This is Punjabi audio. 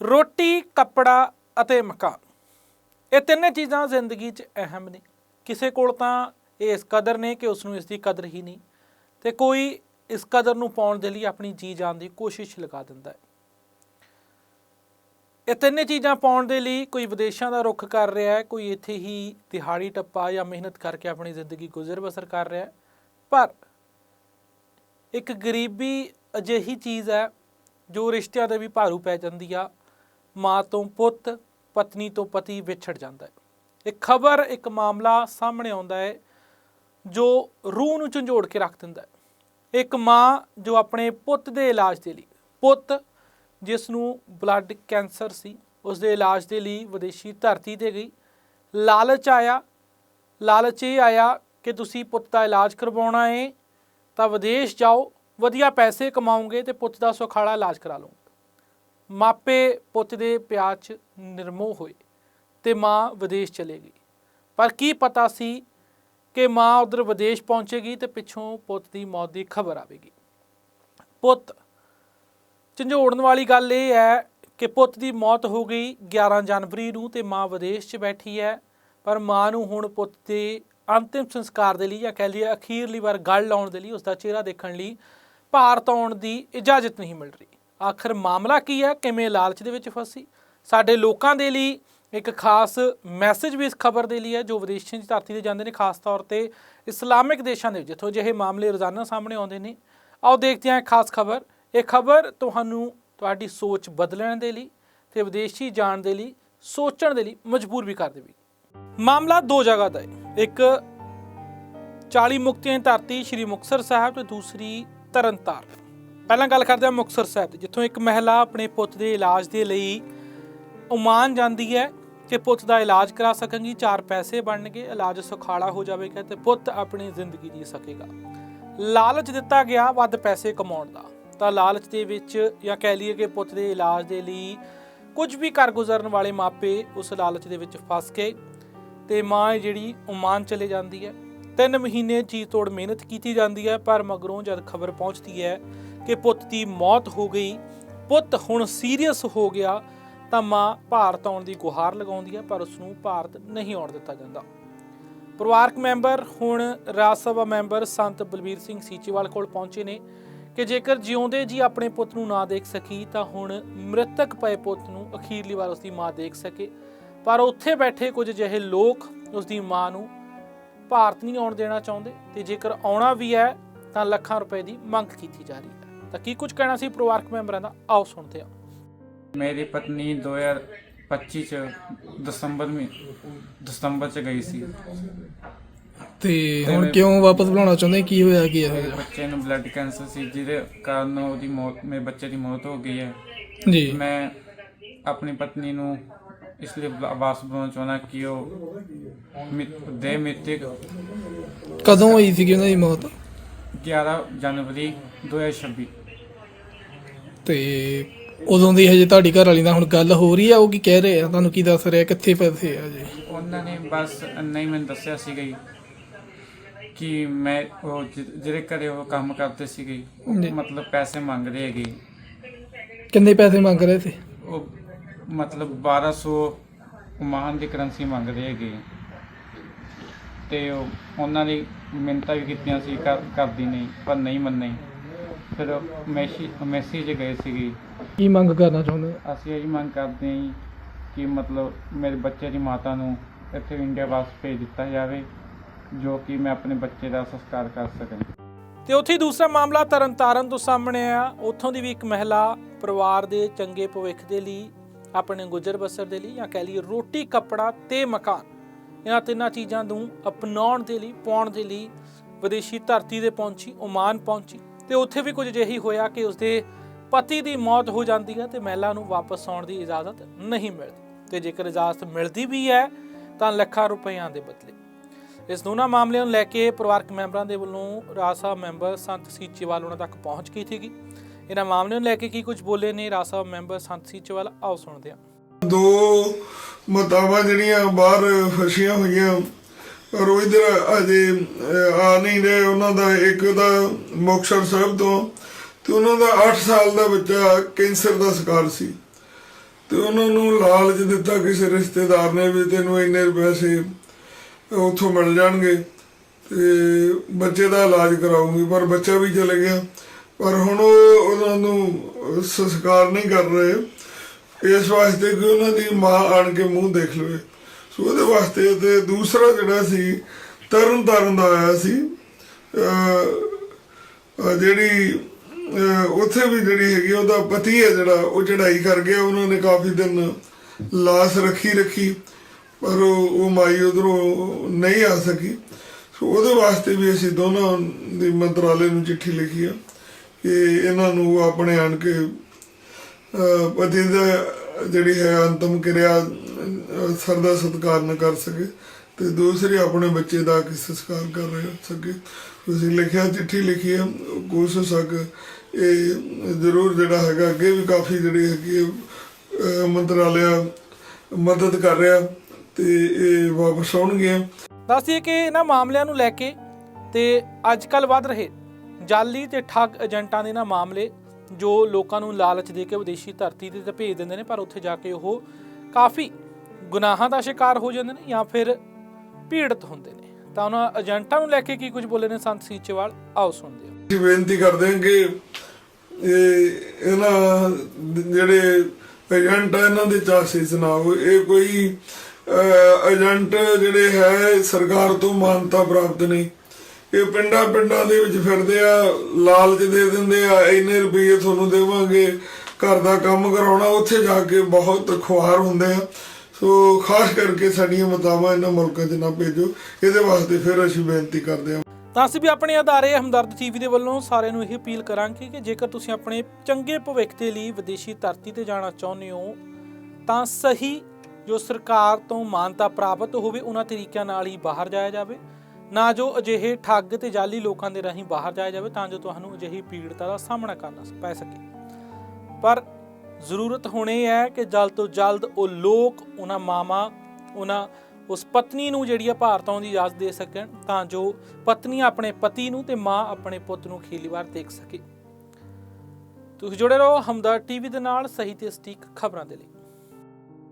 ਰੋਟੀ, ਕੱਪੜਾ ਅਤੇ ਮਕਾਨ। ਇਹ ਤਿੰਨੇ ਚੀਜ਼ਾਂ ਜ਼ਿੰਦਗੀ 'ਚ ਅਹਿਮ ਨੇ। ਕਿਸੇ ਕੋਲ ਤਾਂ ਇਹ ਇਸ ਕਦਰ ਨੇ ਕਿ ਉਸ ਨੂੰ ਇਸ ਦੀ ਕਦਰ ਹੀ ਨਹੀਂ ਤੇ ਕੋਈ ਇਸ ਕਦਰ ਨੂੰ ਪਾਉਣ ਦੇ ਲਈ ਆਪਣੀ ਜੀ ਜਾਨ ਦੀ ਕੋਸ਼ਿਸ਼ ਲਗਾ ਦਿੰਦਾ ਹੈ। ਇਹ ਤਿੰਨੇ ਚੀਜ਼ਾਂ ਪਾਉਣ ਦੇ ਲਈ ਕੋਈ ਵਿਦੇਸ਼ਾਂ ਦਾ ਰੁੱਖ ਕਰ ਰਿਹਾ ਹੈ, ਕੋਈ ਇੱਥੇ ਹੀ ਦਿਹਾੜੀ ਟੱਪਾ ਜਾਂ ਮਿਹਨਤ ਕਰਕੇ ਆਪਣੀ ਜ਼ਿੰਦਗੀ ਗੁਜ਼ਰ ਬਸਰ ਕਰ ਰਿਹਾ ਹੈ। ਪਰ ਇੱਕ ਗਰੀਬੀ ਅਜਿਹੀ ਚੀਜ਼ ਹੈ ਜੋ ਰਿਸ਼ਤਿਆਂ ਦੇ ਵੀ ਭਾਰੂ ਪੈ ਜਾਂਦੀ ਆ ਮਾਂ ਤੋਂ ਪੁੱਤ, ਪਤਨੀ ਤੋਂ ਪਤੀ ਵਿਛੜ ਜਾਂਦਾ ਹੈ। ਇੱਕ ਖਬਰ, ਇੱਕ ਮਾਮਲਾ ਸਾਹਮਣੇ ਆਉਂਦਾ ਹੈ, ਜੋ ਰੂਹ ਨੂੰ ਝੰਜੋੜ ਕੇ ਰੱਖ ਦਿੰਦਾ ਹੈ। ਇੱਕ ਮਾਂ ਜੋ ਆਪਣੇ ਪੁੱਤ ਦੇ ਇਲਾਜ ਦੇ ਲਈ, ਪੁੱਤ ਜਿਸ ਨੂੰ ਬਲੱਡ ਕੈਂਸਰ ਸੀ, ਉਸ ਦੇ ਇਲਾਜ ਦੇ ਲਈ ਵਿਦੇਸ਼ੀ ਧਰਤੀ ਤੇ ਗਈ। ਲਾਲਚ ਆਇਆ, ਲਾਲਚ ਇਹ ਆਇਆ ਕਿ ਤੁਸੀਂ ਪੁੱਤ ਦਾ ਇਲਾਜ ਕਰਵਾਉਣਾ ਹੈ ਤਾਂ ਵਿਦੇਸ਼ ਜਾਓ, ਵਧੀਆ ਪੈਸੇ ਕਮਾਓਗੇ ਤੇ ਪੁੱਤ ਦਾ ਸੁਖਾਲਾ ਇਲਾਜ ਕਰਾ ਲਓਗੇ। ਮਾਪੇ ਪੁੱਤ ਦੇ ਪਿਆਰ 'ਚ ਨਿਰਮੋਹ ਹੋਏ ਤੇ ਮਾਂ ਵਿਦੇਸ਼ ਚਲੇ ਗਈ। ਪਰ ਕੀ ਪਤਾ ਸੀ ਕਿ ਮਾਂ ਉਧਰ ਵਿਦੇਸ਼ ਪਹੁੰਚੇਗੀ ਤੇ ਪਿੱਛੋਂ ਪੁੱਤ ਦੀ ਮੌਤ ਦੀ ਖਬਰ ਆਵੇਗੀ। ਪੁੱਤ, ਝੰਜੋੜਨ ਵਾਲੀ ਗੱਲ ਇਹ ਹੈ ਕਿ ਪੁੱਤ ਦੀ ਮੌਤ ਹੋ ਗਈ 11 ਜਨਵਰੀ ਨੂੰ ਤੇ ਮਾਂ ਵਿਦੇਸ਼ 'ਚ ਬੈਠੀ ਹੈ। ਪਰ ਮਾਂ ਨੂੰ ਹੁਣ ਪੁੱਤ ਦੇ ਅੰਤਿਮ ਸੰਸਕਾਰ ਦੇ ਲਈ ਜਾਂ ਕਹਿ ਲਈਏ ਅਖੀਰਲੀ ਵਾਰ ਗੱਲ ਲਾਉਣ ਦੇ ਲਈ ਉਸ ਦਾ ਚਿਹਰਾ ਦੇਖਣ ਲਈ ਭਾਰਤ ਆਉਣ ਦੀ ਇਜਾਜ਼ਤ ਨਹੀਂ ਮਿਲ ਰਹੀ। ਆਖਰ ਮਾਮਲਾ ਕੀ ਹੈ? ਕਿਵੇਂ ਲਾਲਚ ਦੇ ਵਿੱਚ ਫਸੀ? ਸਾਡੇ ਲੋਕਾਂ ਦੇ ਲਈ ਇੱਕ ਖਾਸ ਮੈਸੇਜ ਵੀ ਇਸ ਖਬਰ ਦੇ ਲਈ ਹੈ, ਜੋ ਵਿਦੇਸ਼ਾਂ ਦੀ ਧਰਤੀ ਤੇ ਜਾਂਦੇ ਨੇ, ਖਾਸ ਤੌਰ ਤੇ ਇਸਲਾਮਿਕ ਦੇਸ਼ਾਂ ਦੇ ਜਿੱਥੋਂ ਜਿਹੇ ਮਾਮਲੇ ਰੋਜ਼ਾਨਾ ਸਾਹਮਣੇ ਆਉਂਦੇ ਨੇ। ਆਓ ਦੇਖਦੇ ਹਾਂ ਖਾਸ ਖਬਰ। ਇਹ ਖਬਰ ਤੁਹਾਨੂੰ ਤੁਹਾਡੀ ਸੋਚ ਬਦਲਣ ਦੇ ਲਈ ਤੇ ਵਿਦੇਸ਼ੀ ਜਾਣ ਦੇ ਲਈ, ਸੋਚਣ ਦੇ ਲਈ ਮਜਬੂਰ ਵੀ ਕਰ ਦੇਵੇਗੀ। ਮਾਮਲਾ ਦੋ ਜਗ੍ਹਾ ਦਾ ਹੈ। ਇੱਕ 40 ਮੁਕਤੀਆਂ ਧਰਤੀ, ਸ਼੍ਰੀ ਮੁਕਤਸਰ ਸਾਹਿਬ ਤੇ ਦੂਸਰੀ ਤਰਨਤਾਰਨ। ਪਹਿਲਾਂ ਗੱਲ ਕਰਦੇ ਹਾਂ ਮੁਕਤਸਰ ਸਾਹਿਬ ਦੀ, ਜਿੱਥੋਂ ਇੱਕ ਮਹਿਲਾ ਆਪਣੇ ਪੁੱਤ ਦੇ ਇਲਾਜ ਦੇ ਲਈ ਉਮਾਨ ਜਾਂਦੀ ਹੈ ਕਿ ਪੁੱਤ ਦਾ ਇਲਾਜ ਕਰਾ ਸਕਾਂਗੀ ਚਾਰ ਪੈਸੇ ਬਣਨਗੇ, ਇਲਾਜ ਸੁਖਾਲਾ ਹੋ ਜਾਵੇਗਾ ਤੇ ਪੁੱਤ ਆਪਣੀ ਜ਼ਿੰਦਗੀ ਜੀ ਸਕੇਗਾ। ਲਾਲਚ ਦਿੱਤਾ ਗਿਆ ਵੱਧ ਪੈਸੇ ਕਮਾਉਣ ਦਾ। ਤਾਂ ਲਾਲਚ ਦੇ ਵਿੱਚ ਜਾਂ ਕਹਿ ਲਈਏ ਕਿ ਪੁੱਤ ਦੇ ਇਲਾਜ ਦੇ ਲਈ ਕੁਝ ਵੀ ਕਰ ਗੁਜ਼ਰਨ ਵਾਲੇ ਮਾਪੇ ਉਸ ਲਾਲਚ ਦੇ ਵਿੱਚ ਫਸ ਕੇ ਤੇ ਮਾਂ ਹੈ ਜਿਹੜੀ ਉਮਾਨ ਚਲੇ ਜਾਂਦੀ ਹੈ। ਤਿੰਨ ਮਹੀਨੇ ਜੀ ਤੋੜ ਮਿਹਨਤ ਕੀਤੀ ਜਾਂਦੀ ਹੈ, ਪਰ ਮਗਰੋਂ ਜਦ ਖਬਰ ਪਹੁੰਚਦੀ ਹੈ ਕਿ ਪੁੱਤ ਦੀ ਮੌਤ ਹੋ ਗਈ, ਪੁੱਤ ਹੁਣ ਸੀਰੀਅਸ ਹੋ ਗਿਆ, ਤਾਂ ਮਾਂ ਭਾਰਤ ਆਉਣ ਦੀ ਗੁਹਾਰ ਲਗਾਉਂਦੀ ਹੈ ਪਰ ਉਸ ਨੂੰ ਭਾਰਤ ਨਹੀਂ ਆਉਣ ਦਿੱਤਾ ਜਾਂਦਾ। ਪਰਿਵਾਰਕ ਮੈਂਬਰ ਹੁਣ ਰਾਜ ਸਭਾ ਮੈਂਬਰ ਸੰਤ ਬਲਬੀਰ ਸਿੰਘ ਸੀਚੇਵਾਲ ਕੋਲ ਪਹੁੰਚੇ ਨੇ ਕਿ ਜੇਕਰ ਜਿਉਂਦੇ ਜੀ ਆਪਣੇ ਪੁੱਤ ਨੂੰ ਨਾ ਦੇਖ ਸਕੀ, ਤਾਂ ਹੁਣ ਮ੍ਰਿਤਕ ਪਏ ਪੁੱਤ ਨੂੰ ਅਖੀਰਲੀ ਵਾਰ ਉਸ ਦੀ ਮਾਂ ਦੇਖ ਸਕੇ। ਪਰ ਉੱਥੇ ਬੈਠੇ ਕੁਝ ਜਿਹੇ ਲੋਕ ਉਸ ਦੀ ਮਾਂ ਨੂੰ ਭਾਰਤ ਨਹੀਂ ਆਉਣ ਦੇਣਾ ਚਾਹੁੰਦੇ, ਤੇ ਜੇਕਰ ਆਉਣਾ ਵੀ ਹੈ, ਤਾਂ ਲੱਖਾਂ ਰੁਪਏ ਦੀ ਮੰਗ ਕੀਤੀ ਜਾ ਰਹੀ ਹੈ। ਤਾਂ ਕੀ ਕੁਝ ਕਹਿਣਾ ਸੀ ਪਰਿਵਾਰਕ ਮੈਂਬਰਾਂ ਦਾ? ਆਓ ਸੁਣਦੇ ਹਾਂ। ਮੇਰੀ ਪਤਨੀ 2025 ਚ ਦਸੰਬਰ ਮੀ ਦਸੰਬਰ ਚ ਗਈ ਸੀ। ਤੇ ਹੁਣ ਕਿਉਂ ਵਾਪਸ ਬੁਲਾਉਣਾ ਚਾਹੁੰਦੇ? ਕੀ ਹੋਇਆ ਕੀ ਮੇਰੇ ਹੈ ਬੱਚੇ ਨੂੰ ਬਲੱਡ ਕੈਂਸਰ ਸੀ ਜਿਹਦੇ ਕਾਰਨ ਉਹਦੀ ਮੌਤ ਮੇਰੇ ਬੱਚੇ ਦੀ ਮੌਤ ਹੋ ਗਈ ਹੈ। ਜੀ। ਮੈਂ ਆਪਣੀ ਪਤਨੀ ਨੂੰ ਇਸ ਲਈ ਵਾ- ਵਾਪਸ ਬੁਲਾਉਣਾ ਚਾਹੁੰਦਾ ਕਿ ਉਹ ਦੇ ਮਿਤਿਕ ਕਦੋਂ ਹੋਈ ਸੀਗੀ ਉਹਨਾਂ ਦੀ ਮੌਤ? 11 ਜਨਵਰੀ 2026 ਤੇ ਉਦੋਂ ਦੀ ਹਜੇ ਤੁਹਾਡੀ ਘਰ ਵਾਲੀ ਨਾਲ ਹੁਣ ਗੱਲ ਹੋ ਰਹੀ ਆ ਉਹ ਕੀ ਕਹਿ ਰਹੇ ਆ? ਤੁਹਾਨੂੰ ਕੀ ਦੱਸ ਰਿਹਾ? ਕਿੱਥੇ ਪੈਸੇ ਆ ਜੀ ਉਹਨਾਂ ਨੇ ਬਸ ਨਹੀਂ ਮੈਨੂੰ ਦੱਸਿਆ ਸੀਗਾ ਜੀ ਕਿ ਮੈਂ ਉਹ ਜਿ- ਜਿਹੜੇ ਘਰੇ ਉਹ ਕੰਮ ਕਰਦੇ ਸੀਗੇ ਜੀ। ਮਤਲਬ ਪੈਸੇ ਮੰਗਦੇ ਹੈਗੇ ਕਿੰਨੇ ਪੈਸੇ ਮੰਗ ਰਹੇ ਸੀ? ਉਹ ਮਤਲਬ 1200 ਮਾਨ ਦੀ ਕਰੰਸੀ ਮੰਗਦੇ ਹੈਗੇ ਤੇ ਉਹ ਉਹਨਾਂ ਦੀ ਮਿੰਤਾ ਵੀ ਕੀਤੀਆਂ ਸੀ ਕਰ ਕਰਦੀ ਨਹੀਂ ਪਰ ਨਹੀਂ ਮੰਨੀ ਫਿਰ ਮੈਸੀ ਮੈਸੇਜ ਗਏ ਸੀਗੇ। ਕੀ ਮੰਗ ਕਰਨਾ ਚਾਹੁੰਦੇ ਆ? ਅਸੀਂ ਇਹ ਮੰਗ ਕਰਦੇ ਹਾਂ ਜੀ ਕਿ ਮਤਲਬ ਮੇਰੇ ਬੱਚੇ ਦੀ ਮਾਤਾ ਨੂੰ ਇੱਥੇ ਇੰਡੀਆ ਵਾਪਸ ਭੇਜ ਦਿੱਤਾ ਜਾਵੇ ਜੋ ਕਿ ਮੈਂ ਆਪਣੇ ਬੱਚੇ ਦਾ ਸੰਸਕਾਰ ਕਰ ਸਕਾਂ ਤੇ ਉੱਥੇ ਹੀ ਦੂਸਰਾ ਮਾਮਲਾ ਤਰਨਤਾਰਨ ਤੋਂ ਸਾਹਮਣੇ ਆ ਉੱਥੋਂ ਦੀ ਵੀ ਇੱਕ ਮਹਿਲਾ ਪਰਿਵਾਰ ਦੇ ਚੰਗੇ ਭਵਿੱਖ ਦੇ ਲਈ ਆਪਣੇ ਗੁਜ਼ਰ ਬਸਰ ਦੇ ਲਈ ਜਾਂ ਕਹਿ ਲਈਏ ਰੋਟੀ ਕੱਪੜਾ ਤੇ ਮਕਾਨ ਇਹਨਾਂ ਤਿੰਨਾਂ ਚੀਜ਼ਾਂ ਨੂੰ ਅਪਣਾਉਣ ਦੇ ਲਈ ਪਾਉਣ ਦੇ ਲਈ ਵਿਦੇਸ਼ੀ ਧਰਤੀ ਤੇ ਪਹੁੰਚੀ ਓਮਾਨ ਪਹੁੰਚੀ। ਤੇ ਉੱਥੇ ਵੀ ਕੁਝ ਅਜਿਹੀ ਹੋਇਆ ਕਿ ਉਸਦੇ ਪਤੀ ਦੀ ਮੌਤ ਹੋ ਜਾਂਦੀ ਹੈ ਤੇ ਮਹਿਲਾ ਨੂੰ ਵਾਪਸ ਆਉਣ ਦੀ ਇਜਾਜ਼ਤ ਨਹੀਂ ਮਿਲਦੀ। ਤੇ ਜੇਕਰ ਇਜਾਜ਼ਤ ਮਿਲਦੀ ਵੀ ਹੈ, ਤਾਂ ਲੱਖਾਂ ਰੁਪਈਆਂ ਦੇ ਬਦਲੇ। ਇਸ ਦੋਨਾਂ ਮਾਮਲਿਆਂ ਨੂੰ ਲੈ ਕੇ ਪਰਿਵਾਰਕ ਮੈਂਬਰਾਂ ਦੇ ਵੱਲੋਂ ਰਾਜ ਸਭਾ ਮੈਂਬਰ ਸੰਤ ਸੀਚੇਵਾਲ ਉਹਨਾਂ ਤੱਕ ਪਹੁੰਚ ਗਈ ਸੀਗੀ। ਇਹਨਾਂ ਮਾਮਲਿਆਂ ਨੂੰ ਲੈ ਕੇ ਕੀ ਕੁਝ ਬੋਲੇ ਨੇ ਰਾਜ ਸਭਾ ਮੈਂਬਰ ਸੰਤ ਸੀਚੇਵਾਲ ਆਓ ਸੁਣਦੇ ਹਾਂ। ਦੋ ਮਤਾਵਾਂ ਜਿਹੜੀਆਂ ਬਾਹਰ ਫਸੀਆਂ ਹੋਈਆਂ ਪਰ ਅਜੇ ਆ ਨਹੀਂ ਰਹੇ। ਉਹਨਾਂ ਦਾ ਇੱਕ ਦਾ ਮੁਕਤਸਰ ਸਾਹਿਬ ਤੋਂ ਤੇ ਉਹਨਾਂ ਦਾ 8 ਸਾਲ ਦਾ ਬੱਚਾ ਕੈਂਸਰ ਦਾ ਸ਼ਿਕਾਰ ਸੀ। ਤੇ ਉਹਨਾਂ ਨੂੰ ਲਾਲਚ ਦਿੱਤਾ ਕਿਸੇ ਰਿਸ਼ਤੇਦਾਰ ਨੇ ਵੀ ਤੈਨੂੰ ਇੰਨੇ ਪੈਸੇ ਉੱਥੋਂ ਮਿਲ ਜਾਣਗੇ ਤੇ ਬੱਚੇ ਦਾ ਇਲਾਜ ਕਰਾਉਂਗੀ ਪਰ ਬੱਚਾ ਵੀ ਚਲੇ ਗਿਆ। ਪਰ ਹੁਣ ਉਹ ਉਹਨਾਂ ਨੂੰ ਸੰਸਕਾਰ ਨਹੀਂ ਕਰ ਰਹੇ। ਇਸ ਵਾਸਤੇ ਕਿ ਉਹਨਾਂ ਦੀ ਮਾਂ ਆਣ ਕੇ ਮੂੰਹ ਦੇਖ ਲਵੇ। ਸੋ ਉਹਦੇ ਵਾਸਤੇ ਤੇ ਦੂਸਰਾ ਜਿਹੜਾ ਸੀ, ਤਰਨ ਤਾਰਨ ਦਾ ਆਇਆ ਸੀ ਜਿਹੜੀ ਉੱਥੇ ਵੀ ਜਿਹੜੀ ਹੈਗੀ ਉਹਦਾ ਪਤੀ ਹੈ ਜਿਹੜਾ, ਉਹ ਚੜਾਈ ਕਰ ਗਿਆ, ਉਹਨਾਂ ਨੇ ਕਾਫੀ ਦਿਨ ਲਾਸ਼ ਰੱਖੀ ਰੱਖੀ, ਪਰ ਉਹ ਮਾਈ ਉਧਰੋਂ ਨਹੀਂ ਆ ਸਕੀ। ਸੋ ਉਹਦੇ ਵਾਸਤੇ ਵੀ ਅਸੀਂ ਦੋਨਾਂ ਦੀ ਮੰਤਰਾਲੇ ਨੂੰ ਚਿੱਠੀ ਲਿਖੀ ਆ, ਕਿ ਇਹਨਾਂ ਨੂੰ ਆਪਣੇ ਆਣ ਕੇ ਪਤੀ ਦਾ ਜਿਹੜੀ ਹੈ ਅੰਤਮ ਕਿਰਿਆ ਅਹ ਸਰਦਾ ਸਤਿਕਾਰ ਨਾ ਕਰ ਸਕੇ ਤੇ ਦੂਸਰੇ ਆਪਣੇ ਬੱਚੇ ਦਾ ਕਿ ਸੰਸਕਾਰ ਕਰ ਰਹੇ ਸਕੇ। ਤੁਸੀਂ ਲਿਖਿਆ, ਚਿੱਠੀ ਲਿਖੀ ਹੈ ਕੋਸ਼ਿਸ਼ ਸਕ ਇਹ ਜ਼ਰੂਰ ਜਿਹੜਾ ਹੈਗਾ, ਅੱਗੇ ਵੀ ਕਾਫੀ ਜਿਹੜੀ ਹੈਗੀ ਮੰਤਰਾਲਿਆ ਮਦਦ ਕਰ ਰਿਹਾ ਤੇ ਇਹ ਵਾਪਸ ਆਉਣਗੇ। ਦੱਸ ਕਿ ਇਹਨਾਂ ਮਾਮਲਿਆਂ ਨੂੰ ਲੈ ਕੇ ਤੇ ਅੱਜ ਕੱਲ ਵੱਧ ਰਹੇ ਜਾਲੀ ਤੇ ਠੱਗ ਏਜੰਟਾਂ ਦੇ ਨਾ ਮਾਮਲੇ, ਜੋ ਲੋਕਾਂ ਨੂੰ ਲਾਲਚ ਦੇ ਕੇ ਵਿਦੇਸ਼ੀ ਧਰਤੀ ਤੇ ਭੇਜ ਦਿੰਦੇ ਨੇ, ਪਰ ਉੱਥੇ ਜਾ ਕੇ ਉਹ ਕਾਫੀ ਗੁਨਾਹਾਂ ਦਾ ਸ਼ਿਕਾਰ ਹੋ ਜਾਂਦੇ ਨੇ ਜਾਂ ਫਿਰ ਪੀੜਤ ਹੁੰਦੇ ਨੇ। ਤਾਂ ਉਹਨਾਂ ਏਜੰਟਾਂ ਨੂੰ ਲੈ ਕੇ ਕੀ ਕੁਝ ਬੋਲੇ ਨੇ ਸੰਤ ਸੀਚੇਵਾਲ? ਆਓ ਸੁਣਦੇ ਹਾਂ। ਅਸੀਂ ਬੇਨਤੀ ਕਰਦੇ ਹਾਂ ਕਿ ਇਹ ਇਹਨਾਂ ਜਿਹੜੇ ਏਜੰਟ ਇਹਨਾਂ ਦੇ ਚਾਸੀਸ ਨਾ ਹੋ ਇਹ ਕੋਈ ਏਜੰਟ ਜਿਹੜੇ ਹੈ, ਸਰਕਾਰ ਤੋਂ ਮਾਨਤਾ ਪ੍ਰਾਪਤ ਨਹੀਂ। ਇਹ ਪਿੰਡਾਂ ਪਿੰਡਾਂ ਦੇ ਵਿੱਚ ਫਿਰਦੇ ਆ, ਲਾਲਚ ਦੇ ਦਿੰਦੇ ਆ, ਇੰਨੇ ਰੁਪਏ ਤੁਹਾਨੂੰ ਦੇਵਾਂਗੇ, ਘਰ ਦਾ ਕੰਮ ਕਰਾਉਣਾ, ਉੱਥੇ ਜਾ ਕੇ ਬਹੁਤ ਖੁਆਰ ਹੁੰਦੇ ਆ। ਸੋ ਖਾਸ ਕਰਕੇ ਸਾਡੀਆਂ ਮਤਾਵਾਂ ਇਹਨਾਂ ਮੁਲਕਾਂ 'ਚ ਨਾ ਭੇਜੋ। ਇਹਦੇ ਵਾਸਤੇ ਫਿਰ ਅਸੀਂ ਬੇਨਤੀ ਕਰਦੇ ਹਾਂ। ਤਾਂ ਅਸੀਂ ਵੀ ਆਪਣੇ ਅਦਾਰੇ ਹਮਦਰਦ ਟੀਵੀ ਦੇ ਵੱਲੋਂ ਸਾਰਿਆਂ ਨੂੰ ਇਹ ਅਪੀਲ ਕਰਾਂਗੇ ਕਿ ਜੇਕਰ ਤੁਸੀਂ ਆਪਣੇ ਚੰਗੇ ਭਵਿੱਖ ਦੇ ਲਈ ਵਿਦੇਸ਼ੀ ਧਰਤੀ ਤੇ ਜਾਣਾ ਚਾਹੁੰਦੇ ਹੋ, ਤਾਂ ਸਹੀ ਜੋ ਸਰਕਾਰ ਤੋਂ ਮਾਨਤਾ ਪ੍ਰਾਪਤ ਹੋਵੇ, ਉਹਨਾਂ ਤਰੀਕਿਆਂ ਨਾਲ ਹੀ ਬਾਹਰ ਜਾਇਆ ਜਾਵੇ। ਨਾ ਜੋ ਅਜਿਹੇ ਠੱਗ ਤੇ ਜਾਲੀ ਲੋਕਾਂ ਦੇ ਰਾਹੀਂ ਬਾਹਰ ਜਾਇਆ ਜਾਵੇ, ਤਾਂ ਜੋ ਤੁਹਾਨੂੰ ਅਜਿਹੀ ਪੀੜਤਾ ਦਾ ਸਾਹਮਣਾ ਕਰਨਾ ਪੈ ਸਕੇ। ਪਰ ਜ਼ਰੂਰਤ ਹੁਣ ਇਹ ਹੈ ਕਿ ਜਲਦ ਤੋਂ ਜਲਦ ਉਹ ਲੋਕ, ਉਹਨਾਂ ਮਾਮਾ ਉਹਨਾਂ, ਉਸ ਪਤਨੀ ਨੂੰ ਜਿਹੜੀ ਆ ਭਾਰਤ ਆਉਣ ਦੀ ਇਜਾਜ਼ਤ ਦੇ ਸਕਣ, ਤਾਂ ਜੋ ਪਤਨੀ ਆਪਣੇ ਪਤੀ ਨੂੰ ਤੇ ਮਾਂ ਆਪਣੇ ਪੁੱਤ ਨੂੰ ਖੀਲੀ ਵਾਰ ਦੇਖ ਸਕੇ। ਤੁਸੀਂ ਜੁੜੇ ਰਹੋ ਹਮਦਰ ਟੀਵੀ ਦੇ ਨਾਲ, ਸਹੀ ਤੇ ਸਟੀਕ ਖਬਰਾਂ ਦੇ ਲਈ।